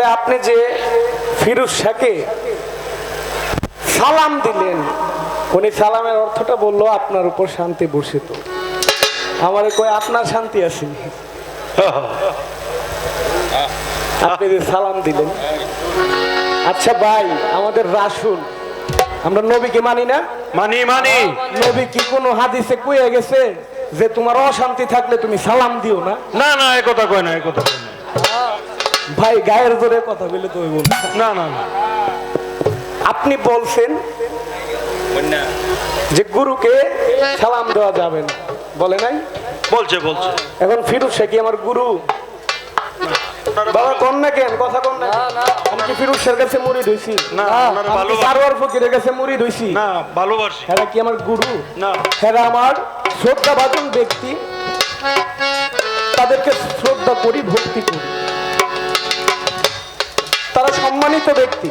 তাহলে আপনি যে ফিরুজ শাহকে সালাম দিলেন উনি সালামের অর্থটা বলল আপনার উপর শান্তি বসিত আমার কই আপনার শান্তি আসেনি। আপনি যে সালাম দিলেন। আচ্ছা ভাই আমাদের রাসুল আমরা নবীকে মানি না? মানি মানি। নবী কি কোনো হাদিসে কুয়ে গেছে যে তোমার অশান্তি থাকলে তুমি সালাম দিও না? না না একথা কথা কয় না একথা কথা কয় না। ভাই গায়ের জোরে কথা বলে তুমি বল না। না না আপনি বলছেন যে গুরুকে সালাম দেওয়া যাবে না। বলে নাই? বলছে বলছে। এখন ফিরুজ সে কি আমার গুরু? বাবা কন না কেন? কথা কন না। আমি কি ফিরুজ শের কাছে মুড়ি ধুইছি? না, আমি। সারোয়ার ফকিরের কাছে মুড়ি ধুইছি? না ভালোবাসি। কি আমার গুরু? না। আমার শ্রদ্ধা ভাজন ব্যক্তি। তাদেরকে শ্রদ্ধা করি ভক্তি করি। সম্মানিত ব্যক্তি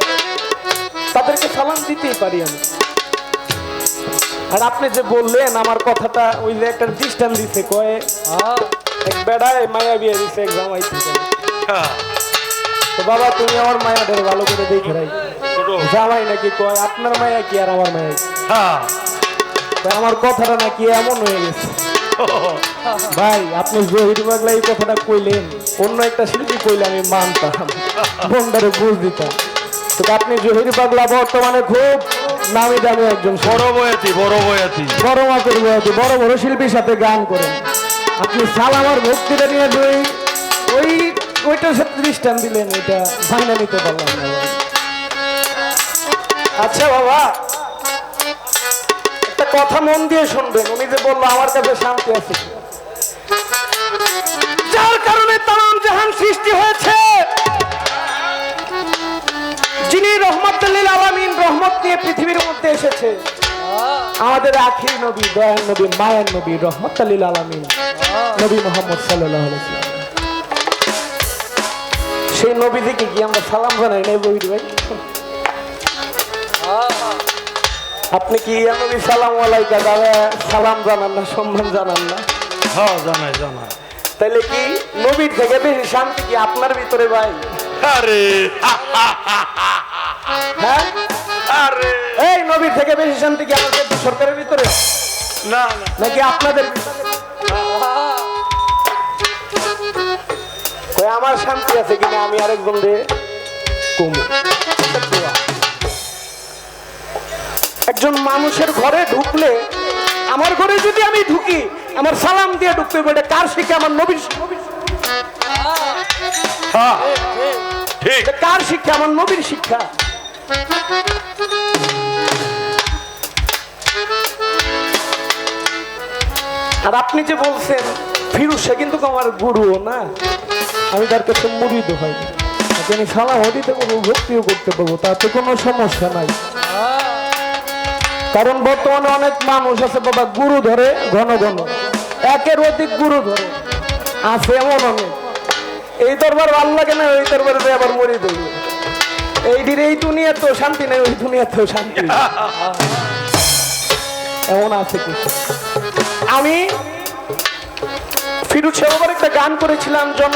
তাদেরকে সালাম দিতেই পারি আমি। আর আপনি যে বললেন আমার কথাটা ওই যে একটা দৃষ্টান দিছে কয়ে এক বেড়ায় মায়া বিয়ে দিছে এক জামাই তো বাবা তুমি আমার মায়াদের ভালো করে দেখে রাই জামাই নাকি কয় আপনার মায়া কি আর আমার মায়া কি? হ্যাঁ। তো আমার কথাটা নাকি এমন হয়ে গেছে। ভাই আপনি জহির বাগলা এই কথাটা কইলেন অন্য একটা শিল্পী কইলে আমি মানতাম বন্ডারে বুঝ দিতাম। তো আপনি জহির পাগলা বর্তমানে খুব নামি দামি একজন বড় বয়াতি বড় বয়াতি বড় মাপের বয়সে বড় বড় শিল্পীর সাথে গান করেন। আপনি সালামার ভক্তিটা নিয়ে ওই ওই ওইটার সাথে দৃষ্টান দিলেন এটা ভাঙনা নিতে পারলাম না। আচ্ছা বাবা মন দিয়ে শুনবেন। উনি যে বলল, আমার কাছে শান্তি আছে। যার কারণে তাম জাহান সৃষ্টি হয়েছে। যিনি রহমতুল্লিল আলামিন রহমত নিয়ে পৃথিবীর মধ্যে এসেছে। আমাদের আখির নবী, দয়ার নবী, মায়ের নবী রহমতুল্লিল আলামিন, নবী মোহাম্মদ ওয়াসাল্লাম। সেই নবীদিকে কি আমরা সালাম জানাই নাই বহির ভাই? আপনি কি ইয়া সালাম আলাইকা দাদা? সালাম জানান না সম্মান জানান না। হ্যাঁ জানাই জানাই। তাইলে কি নবীর থেকে বেশি শান্তি কি আপনার ভিতরে ভাই? আরে হ্যাঁ? আরে। এই নবীর থেকে বেশি শান্তি কি আমাদের সরকারের ভিতরে? না না। নাকি আপনাদের আমার শান্তি আছে কিনা? আমি আরেকজন রে কমু। একজন মানুষের ঘরে ঢুকলে আমার ঘরে যদি আমি ঢুকি আমার সালাম দিয়ে ঢুকতে এটা কার শিক্ষা আমার নবীর শিক্ষা। হ্যাঁ। ঠিক। এটা কার শিক্ষা আমার নবীর শিক্ষা? আর আপনি যে বলছেন ফিরুজ সে কিন্তু আমার গুরুও না। আমি তার কাছে মুড়িদ হয় তাকে আমি সালামও দিতে পারব ভক্তিও করতে পারব তাতে কোনো সমস্যা নাই। কারণ বর্তমানে অনেক মানুষ আছে বাবা গুরু ধরে, ঘন ঘন। একের অধিক গুরু ধরে। আছে এমন অনেক। এই দরবার ভালো লাগে না ওই দরবারে আবার মরি দেবে এই দিন এই শান্তি নেই, ওই দুনিয়াতেও শান্তি। এমন আছে আমি ফিরুজ সেবার একটা গান করেছিলাম জন